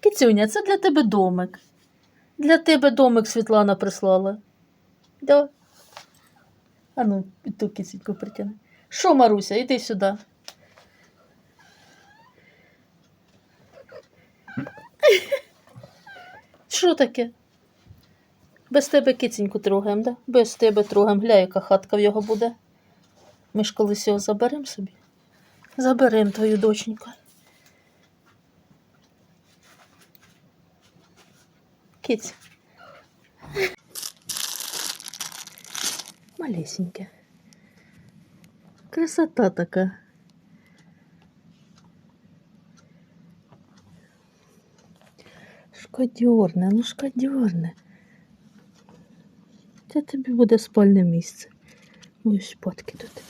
Кицюня, це для тебе домик. Для тебе домик Світлана прислала. Да. А ну, ту кицюньку притягни. Що, Маруся, іди сюди. Що таке? Без тебе киценьку трогаємо, да? Без тебе трогаємо. Гля, яка хатка в його буде. Ми ж колись його заберемо собі. Заберемо твою доченьку. Киць. Малесеньке. Красота така. Шкодьорне, ну шкодьорне. Це тобі буде спальне місце. Будеш спадки тут.